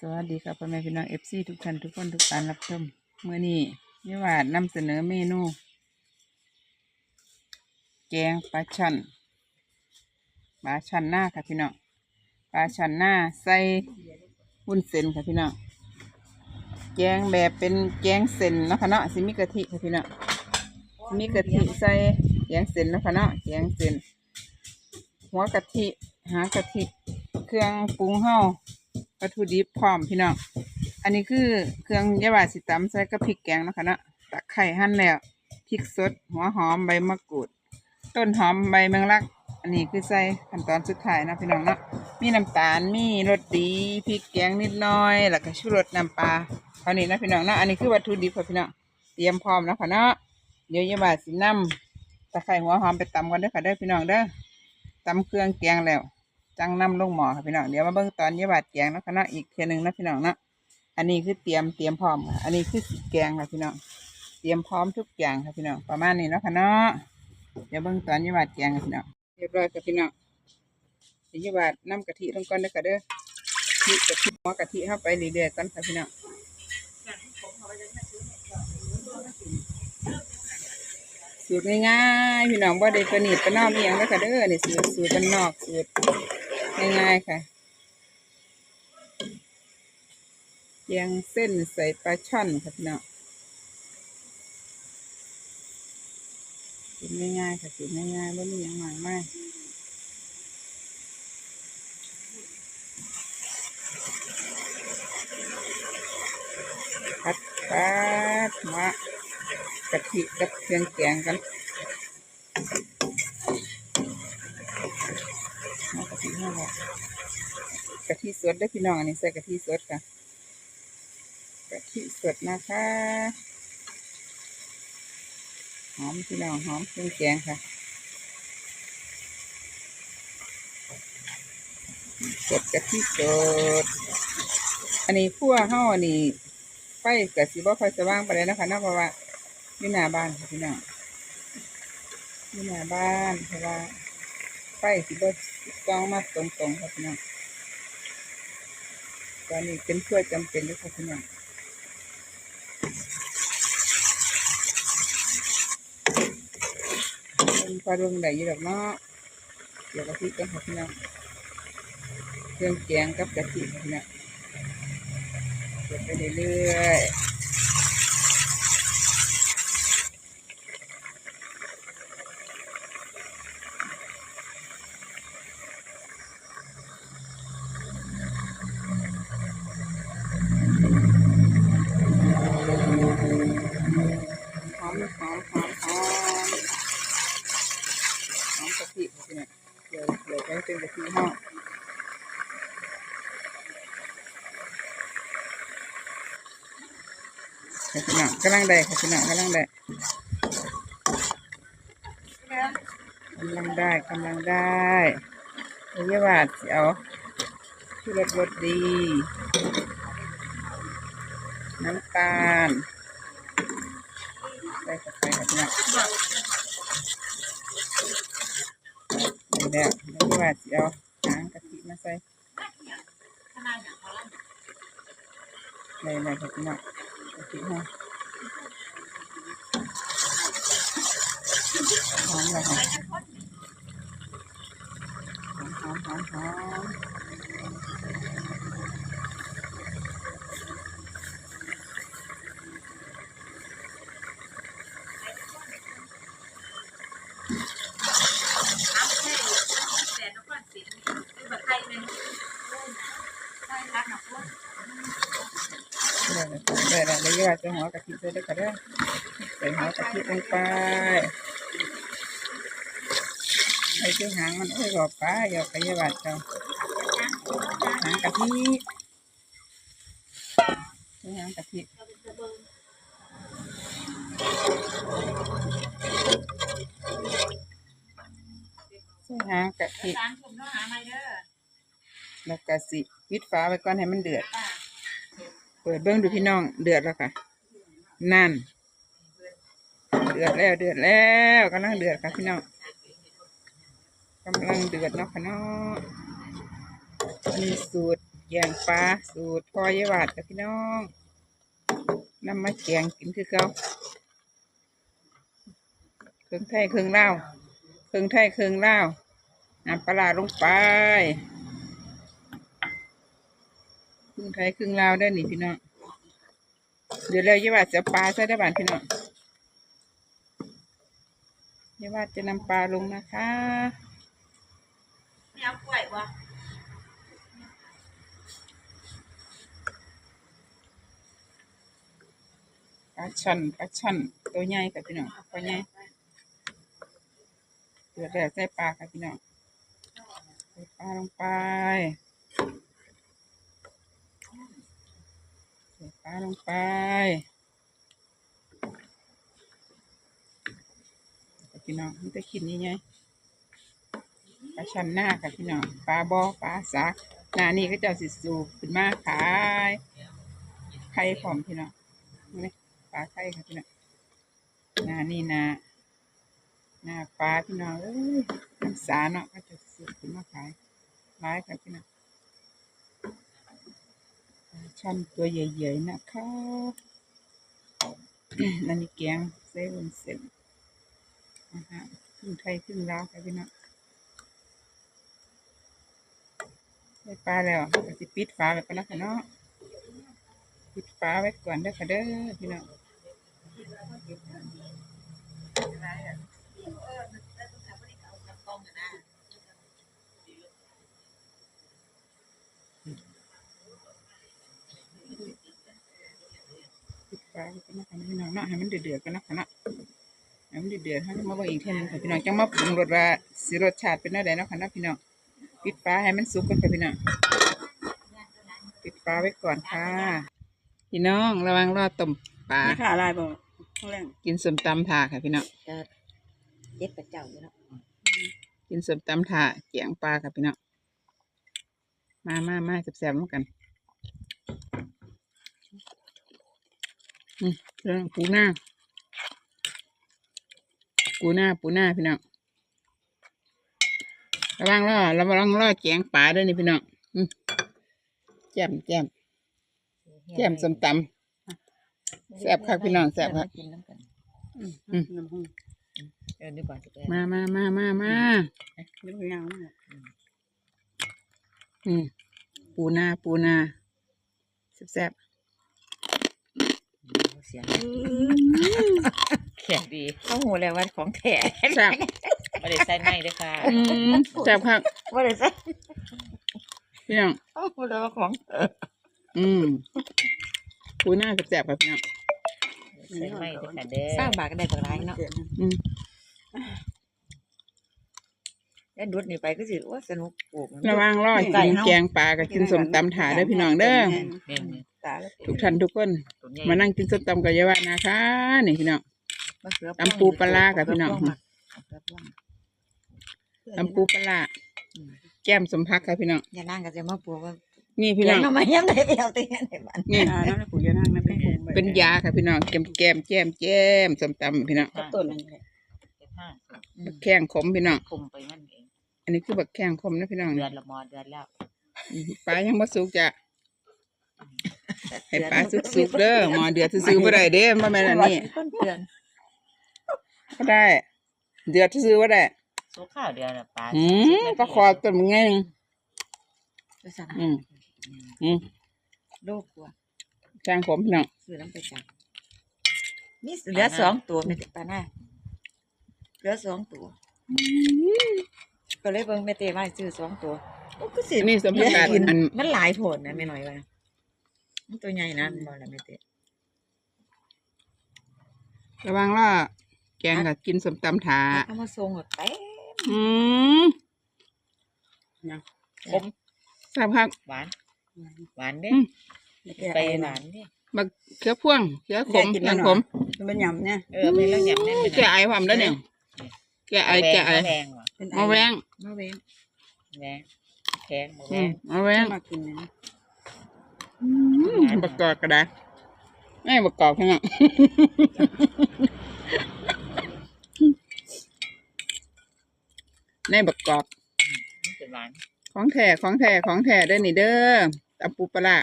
สวัสดีครับพ่อแม่พี่น้องเอฟซีทุกท่านทุกคนทุกการรับชมเมื่อนี้ยี่หวาดนำเสนอเมนู แกงปลาช่อนปลาช่อนหน้าค่ะพี่น้องปลาช่อนหน้าใส่วุ้นเส้นค่ะพี่น้องแกงแบบเป็นแกงเส้นนะคะเนาะสิมีกะทิค่ะพี่น้องสิมีกะทิใส่แกงเส้นนะคะเนาะแกงเส้นหัวกะทิหากะทิเครื่องปรุงเฮา วัตถุดิบพร้อมพี่น้อง อันนี้คือเครื่องยาบาสิตำใส่กับพริกแกงนะคะเนาะตะไคร้หั่นแล้วพริกสด หัวหอมใบมะกรูด ต้นหอมใบแมงลัก อันนี้คือใส่ขั้นตอนสุดท้ายนะพี่น้องเนาะมีน้ำตาลมีรสดีพริกแกงนิดหน้อยแล้วก็ชูรสน้ำปลาเท่านี้นะพี่น้องเนาะอันนี้คือวัตถุดิบค่ะพี่น้องเตรียมพร้อมแล้วค่ะเนาะเดี๋ยวยาบาสินำตะไคร้หัวหอมไปตำกันเด้อค่ะเด้อพี่น้องเด้อตำเครื่องแกงแล้ว จังน้ำลงหมอค่ะพี่น้องเดี๋ยวมาเบิ่งตอนยาบาดแกงนะคะเนาะอีกเทียหนึ่งนะพี่น้องเนาะอันนี้คือเตรียมเตรียมพร้อมค่ะอันนี้คือสิแกงค่ะพี่น้องเตรียมพร้อมทุกอย่างค่ะพี่น้องประมาณนี้เนาะค่ะเนาะเดี๋ยวเบิ่งตอนยาบาดแกงค่ะพี่น้องเรียบร้อยค่ะพี่น้องเดี๋ยวบาดน้ำกะทิลงก่อนด้อค่ะเด้อที่กะทิหัวกะทิเข้าไปเรื่อยๆก่อนค่ะพี่น้องสูตรง่ายๆพี่น้องบ่ได้ประณีตประนอมอย่างเด้อค่ะเด้อนี่สูตรสูตรบ้านนอกสูตร ง่ายๆค่ะแยงเส้นใส่ปลาช่อนค่ะพี่น้องกินง่ายๆค่ะกินง่ายๆไม่มีอย่างมากมายพัดปัดมากะทิกับเครื่องแกงกันมากะทิห้าบาท กะ ทิสดได้อพี่น้องอันนี้ใส่กะทิสดค่ะกะทิสดนะคะหอมพี่น้องหอมเครื่องแกงค่ะสดกะทิสดอันนี้คั่วห่ออันนี้ไฟกะสิบ่ค่อยสว่างไปเลยนะคะนาะเพราะว่าอยู่หน้าบ้านค่ะพี่น้องอยู่หน้าบ้านเพราะว่าไฟสิบ่ส่องมาตรงๆค่ะพี่น้อง ตอนนี้เป็นเพื่อจำเป็นด้วยค่ะพี่น้องเป็นปลาดวงใหญ่อยู่ดอกเนาะเดี๋ยวกะทิกันค่ะพี่น้องเครื่องแกงกับกะทิค่ะพี่น้องเก็บไปเรื่อยๆหอมหอมหอมหอมหอมกะทิค่ะพี่น้องเดี๋ยวเดี๋ยวไปเป็นกะทิห้อง ค่ะพี่น้อง กำลังได้ค่ะพี่น้องกำลังได้กำลังได้กำลังได้เดี๋ยวบาทสิเอาที่รสรสดี น้ำตาลใส่เข้าไปค่ะพี่น้องนี่แล้วเดี๋ยวบาทสิเอาหางกะทิมาใส่ได้แล้วค่ะพี่น้องกะทิห้องหอมเลยค่ะ หอมหอมได้แล้วได้แล้วเดี๋ยวจะหัวกะทิใส่ด้วยกันเด้อใส่หัวกะทิลงไปไอ้ที่หางมันโอ้ยบอกป้าอย่าไปยาบาดเจ้าหางกะทิใส่หางกะทิใส่หางกะทิร้านชมน้องหาไม่เด้อแล้วก็สิวิดฟ้าไว้ก่อนให้มันเดือด เปิดเบิ้องดูพี่น้องเดือดแล้วค่ะ นั่น เดือดแล้วเดือดแล้วกำลังเดือดค่ะพี่น้อง กำลังเดือดเนาะค่ะเนาะมีสูตรแกงปลาสูตรพ่อเยวาดกับพี่น้องนำมาแกงกินคือเก่าเครื่องไทยเครื่องเลาเครื่องไทยเครื่องเลาน้ำปลาลงไปเครื่องไทยเครื่องเลาได้อนี่พี่น้องเดี๋ยวแล้วเยวาดจะปลาใส่ได้บ้านพี่น้องเยวาดจะนำปลาลงนะคะ ไม่เอากล้วยบ่ปลาช่อนปลาช่อนตัวใหญ่ค่ะพี่น้องตัวใหญ่เดือดแล้วใส่ปลาค่ะพี่น้องใส่ปลาลงไปใส่ปลาลงไปพี่น้องมันจะขินยังไง ปลาช่อนหน้าค่ะพี่น้องปลาบอปลาสักหน้านี่ก็จะสิสูบขึ้นมาขายไข่พร้อมพี่น้องนี่ปลาไข่ค่ะพี่น้องนานี่นาหน้าปลาพี่น้องเอ้ยน้ำสาเนาะก็จะสุดขึ้นมาขายร้ายค่ะพี่น้องช่อนตัวใหญ่ๆนะคะนั่นนี่แกงเส้นเส้นอาหารครึ่งไทยครึ่งลาวค่ะพี่น้อง ได้ปลาแล้วก็จะปิดฝาไว้ก่อนแล้วค่ะเนาะปิดฝาไว้ก่อนเด้อค่ะเด้อพี่น้องปิดฝาไว้ก่อนนะคะพี่น้องเนาะให้มันเดือดๆกันนะคะเนาะให้มันเดือดๆให้มาบิ่อีกทีหนึงค่ะพี่น้องจังมาปรุงรสว่าสิรสชาติเป็นแนวใดเนาะค่ะเนาะพี่น้อง ปิดฝาให้มันสุกก่อนค่ะพี่น้องปิดฝาไว้ก่อนค่ะ พี่น้องระวังรอดต้มปลาไม่ขาอะไรบ่ข้างแรงกินส้มตำถาค่ะพี่น้องจะเย็ดกระเจ้าอยู่แล้วกินส้มตำถาเกียงปลาค่ะพี่น้องมามามาแซ่บๆมากันอืมเรื่องปูหน้าปูหน้าปูหน้าพี่น้อง ระวังรอระวังรอเกียงปลาด้วยนี่พี่น้องอืมแจ่มแจ่มแจ่มส้มตำแซ่บคักพี่น้องแซ่บคักกินน้ำกันอืมน้ำห้องเออดีกว่าจะแก่มามามามามาไม่ต้องยาวมากอืมปูนาปูนาแซ่บเสียงแข็งดีเข้าหูแล้วว่าของแท้ๆแซ่บ ไม่ได้ใส่ไม้ด้วยค่ะอืมแซ่บครับไม่ได้ใส่พี่น้องเข้าหูแล้วว่าของเอออืมปูนาแซ่บๆครับพี่น้องใส่ไม้ด้วยค่ะเด้อสร้างบาทก็ได้ปลาไหลเนาะอืมแล้วดุดนี่ไปก็สิว่าสนุกปลูกระวังรอกินแกงปลากับกินส้มตำถาเด้อพี่น้องเด้อเนี่ยตาแล้วทุกท่านทุกคนมานั่งกินส้มตำกับยายว่านะคะนี่พี่น้องตำปูปลาร้ากับพี่น้อง ตำปูปลาร้าแก้มสมพักค่ะพี่น้อง อย่านั่งก็จะมาปลูกว่านี่พี่น้องทำไมยังไงไปเอาตีในบ้านนี่ อ่านั่นแหละปู่จะนั่งนั่นเป็นปู่เป็นยาค่ะพี่น้องแก้มแก้มแก้มแก้มส้มตำพี่น้องต้นนั่นแหละบักแข้งขมพี่น้อง คุมไปมันเองอันนี้คือบักแข้งขมนะพี่น้องเดือนละมอเดือนแล้วอืมปลายังบ่สุกจ้ะให้ปลาสุกๆเด้อหมอเดือดซื่อๆบ่ได้เด้บ่แม่นอันนี้ต้นเดือนบ่ได้ เดือดซื่อๆบ่ได้ สูข้าวเดือนละปลาหืมปลาคอตัวมันไงหนึ่งจะสั่งอืมอืมลูกกว่าแข้งขมพี่น้องซื้อน้ำไปจับนี่เหลือสองตัวไม่ติดปลาหน้าเหลือสองตัวก็เลยเบิ่งแม่เต้มาซื้อสองตัวโอ้ก็สิอันนี้สมผักกาดอันมันหลายโผลนะไม่น้อยว่ามันตัวใหญ่นะมันบ่ละแม่เต้ระวังว่าแกงกับกินสมตำถาเอามาส่งหมดเต็ม อืมคมแซ่บครับ หวาน หวานเด้อืม ไปหวานเด้บักเขือพ่วงเขือขมแข้งขมมันเป็นยำเนี่ย เออไม่ต้องหยำแน่นแกไอความแล้วเนี่ยแกไอแกไอแรงว่ะเป็นมาแวงมาเว้งแรงแข็งมาอืแวมง มาแวงมากินเนี่ยอืมบักกอกก็ได้ไม่บักกอกพี่น้อง ในบักกอกมันเป็นหวานของแท้ของแท้ของแท้เด้อนี่เด้อตำปูปลาร้า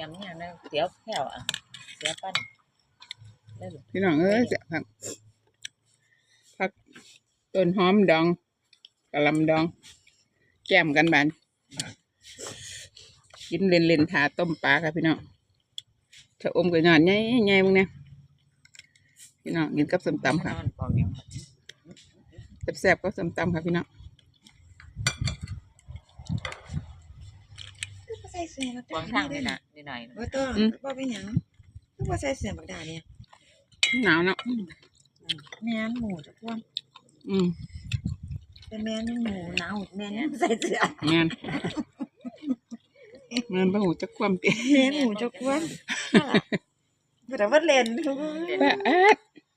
ยำเนี่ยนะเสียวแผ่วอะเสียวปั้นได้หรือพี่น้องเอ้ยจะผักผักต้นหอมดองกะหลำดอง แก้มกันบานกินเล่นๆถาต้มปลาค่ะพี่น้องชะอมกับหยอดใหญ่ๆมึงเนี่ยพี่น้องกินกับส้มตำค่ะ นอนปองเหนียว แซ่บๆก็ส้มตำค่ะพี่น้องก็ใส่เสื้อมาปองข้างนี่นะนิดหน่อยว่าต้องว่าเป็นหยังก็ว่าใส่เสื้อบักดาเนี่ยหนาวเนาะแม่นหมูจะพ่วงอืมเป็นแม่นหมูหนาวแม่นใส่เสื้อแม่นแม่นพระหูจะคว่ำเตี้ยแม่นหมูจะพ่วงแต่ว่าเล่นป้าอาด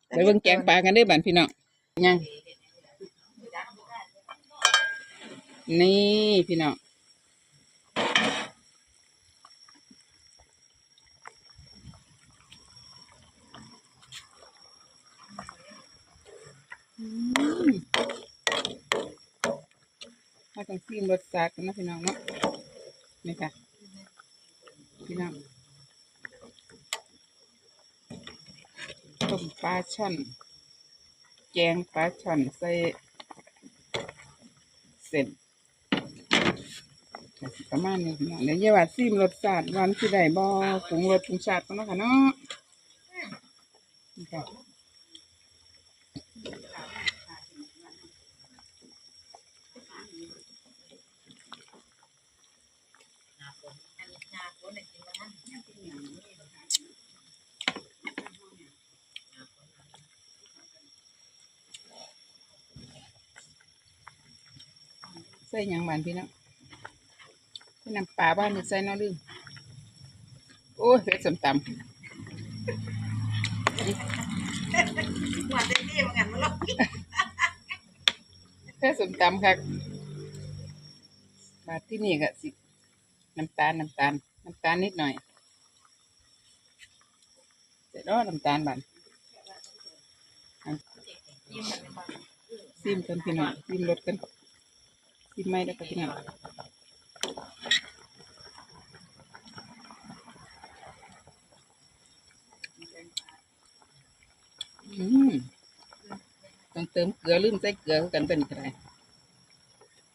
ไปเบิ่งแกงปลากันเด้อบ้านพี่น้องยัง นี่พี่น้องอืมาต้องซีมรสชาติกันนะพี่น้องเนาะนี่ค่ะ พี่น้องต้มปลาช่อน แกงปลาช่อนใส่เส้นก็สิ ประมาณนี้เน้องเดี๋ยวอย่าว่าซีมรสชาติวันที่ได้บ่ปรุงรสปรุงชาติกันเนาะค่ะเนาะนี่ค่ะใส่หยังบานพี่น้อง ใส่น้ำปลาบ้านนี่ใส่เน้อลืมโอ้ยเผ็ดสมตำว่าเต็มที่เหมือนกันมั้งล่ะเผ็ดสมตำค่ะมาที่นี่ก็สิน้ำตาลน้ำตาลน้ำตาลนิดหน่อยเสร็จแล้วน้ำตาลบานอะซิมกันพี่น้องซิมรสกันซิมไม่ได้วก็พี่น้อง ต้องเติมเกลือลืมใส่เกลือกันเป็นกระไร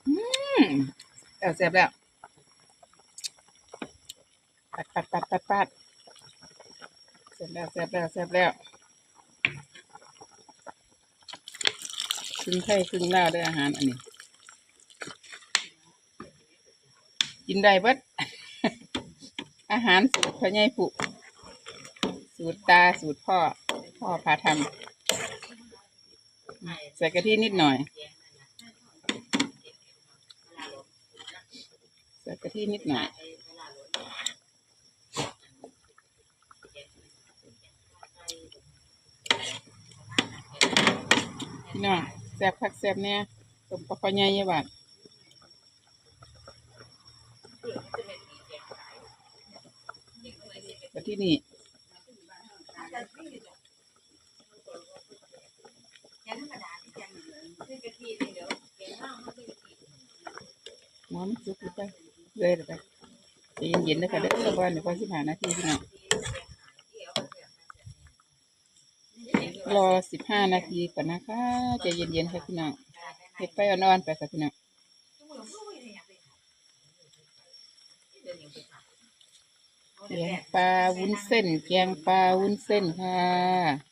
อืมแล้วแซ่บแล้วปัดปัดปัดปัดปัดแซ่บแล้วแซ่บแล้วแซ่บแล้วครึ่งไทยครึ่งลาวได้อาหารอันนี้ กินได้เบิดอาหารสูตรพ่อใหญ่ผู้สูตรตาสูตรพ่อ พ่อพาทำใส่กะทินิดหน่อย ใส่กะทินิดหน่อยพี่น้องแซ่บคักแซ่บเนี่ยต้มปลาคอใหญ่ยี่บาทกะทินี่ หมอมันสุกไปเลยหรือไปเย็นๆนะคะเด้อบ้านเดี๋ยวพอสิบห้านาทีพี่น้องรอสิบห้านาทีก่อนนะคะใจเย็นๆค่ะพี่น้องเห็ดไปอ่อนๆไปค่ะพี่น้องแกงปลาวุ้นเส้นแกงปลาวุ้นเส้นค่ะ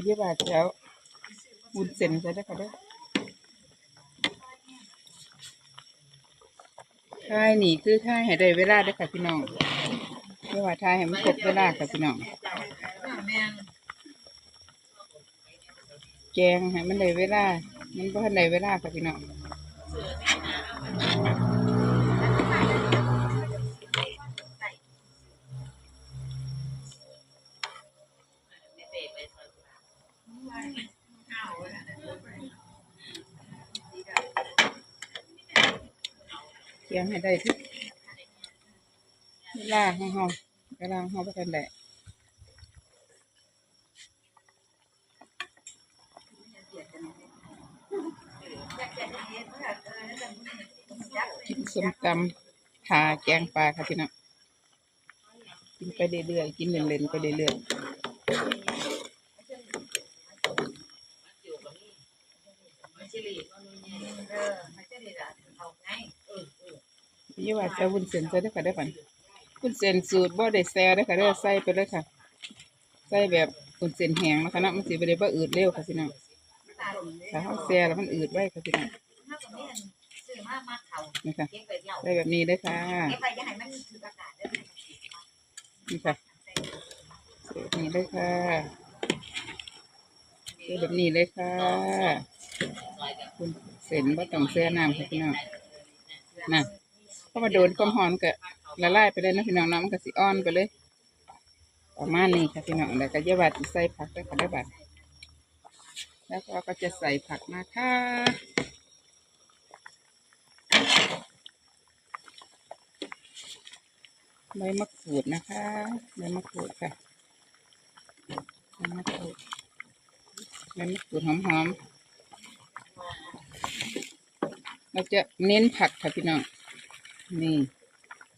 วยี่บาทเดี๋ยววุ้นเส้นใส่ได้ค่ะเด้อทายนี่คือทายให้ได้เวลาเด้ค่ะพี่น้องเรียกว่าทายให้มันครบเวลาค่ะพี่น้อง แกงให้มันได้เวลา มันบ่ทันได้เวลาค่ะพี่น้อง ให้ได้ทุกเวลาของเฮาเวลาของเฮาบ่ทันได้กินส้มตำทาแกงปลาค่ะพี่น้องกินไปเรื่อยๆกินเล่นๆไปเรื่อยๆ ยี่ว่าจะวุ้นเส้นใส่ได้ค่ะได้อปันวุ้นเส้นสูตรบ่ได้แซ่ได้อค่ะเด้อใส่ไปเลยค่ะ ใส่แบบวุ้นเส้นแห้งนะคะนะมันสิบ่ได้บ่อืดเร็วค่ะพี่น้องถ้าเฮาแซ่แล้วมันอืดไว้ค่ะพี่น้องนี่ค่ะได้แบบนี้เลยค่ะนี่ค่ะนี่เลยค่ะเสิร์ฟแบบนี้เลยค่ะคุณเส้นบ่ต้องแช่น้ำค่ะพี่น้องน่ะ เพราะมาโดนความหอมก็ละลายไปเลยนะพี่น้องน้ำมันก็สิอ่อนไปเลย ประมาณนี้ค่ะพี่น้องแล้วก็เยาวัดใส่ผักด้วยค่ะได้บัดแล้วก็ก็จะใส่ผักมาค่ะใบมะกรูดนะคะใบมะกรูดค่ะใบมะกรูดใบมะกรูดหอมๆเราจะเน้นผักค่ะพี่น้อง นี่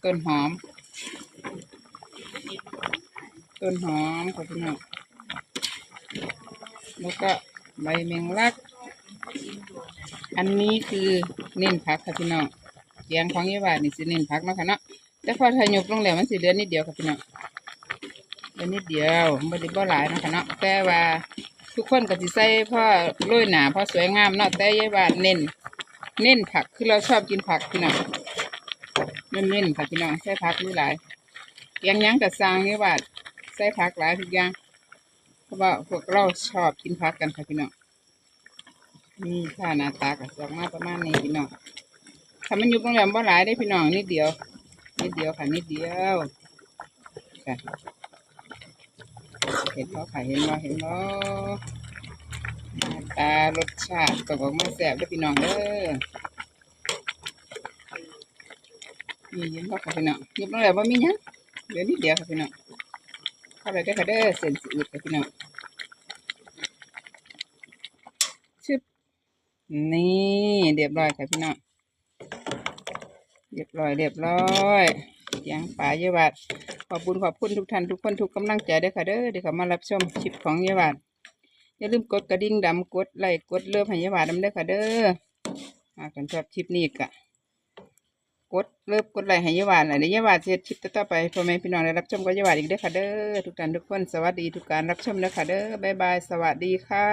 ต้นหอม ต้นหอมค่ะพี่น้อแล้วก็ใบแมงลัก อันนี้คือเน้นผักค่ะพี่น้องเกียงของยี่หวานี่สิเน้นผักเนาะค่ะเนาะแต่พอทายกลงแล้วมันสิเหลือนิดเดียวค่ะพี่น้องเหลือนิดเดียวบ่ได้บ่หลายเนาะค่ะเนาะแต่ว่าทุกคนก็สิใส่พ่อโรยหนาพ่อสวยงามเนาะแต่ยี่หวาเน้นเน้นผักคือเราชอบกินผักพี่น้อง เน้นๆค่ะพี่น้องใส่ผักหลายเกียงยังกับซางยี่หวาใส่ผักหลายทุกอย่าง เพราะว่าพวกเราชอบกินผักกันค่ะพี่น้องนี่ค่าหน้าตาก็จะออกมาประมาณนี้พี่น้องถ้ามันอยู่โรงแรมบ่หลายได้พี่น้องนิดเดียวนิดเดียวค่ะนิดเดียวค่ะเห็นบ่ค่ะเห็นบ่เห็นบ่หน้าตารสชาติก็ออกมาแซ่บเด้พี่น้องเด้อ นี่เห็นบ่ค่ะพี่น้องอยู่โรงแรมบ่มีหยังเหลือนิดเดียวค่ะพี่น้องเข้าไปได้ค่ะเด้อเส้นสีอืดค่ะพี่น้องชึบนี่เรียบร้อยค่ะพี่น้องเรียบร้อยเรียบร้อยยางป่าเยาวัดขอบคุณขอบคุณทุกท่านทุกคนทุกกำลังใจด้อค่ะเด้อเดี๋ยวเขามารับชมคลิปของเยาวัดอย่าลืมกดกระดิ่งดำกดไลค์กดเลิฟให้เยาวัดนำด้อค่ะเด้อมากันชอบคลิปนี้กะ กดเลิฟกดไลค์ให้ยายหวานอยเดี๋ยวยายหวานเฮ็ดคลิปต่อไปพ่อแม่พี่น้องได้รับชมก็ยายหวานอีกได้ค่ะเด้อทุกท่านทุกคนสวัสดีทุกการรับชมนะค่ะเด้อบ๊ายบายสวัสดีค่ะ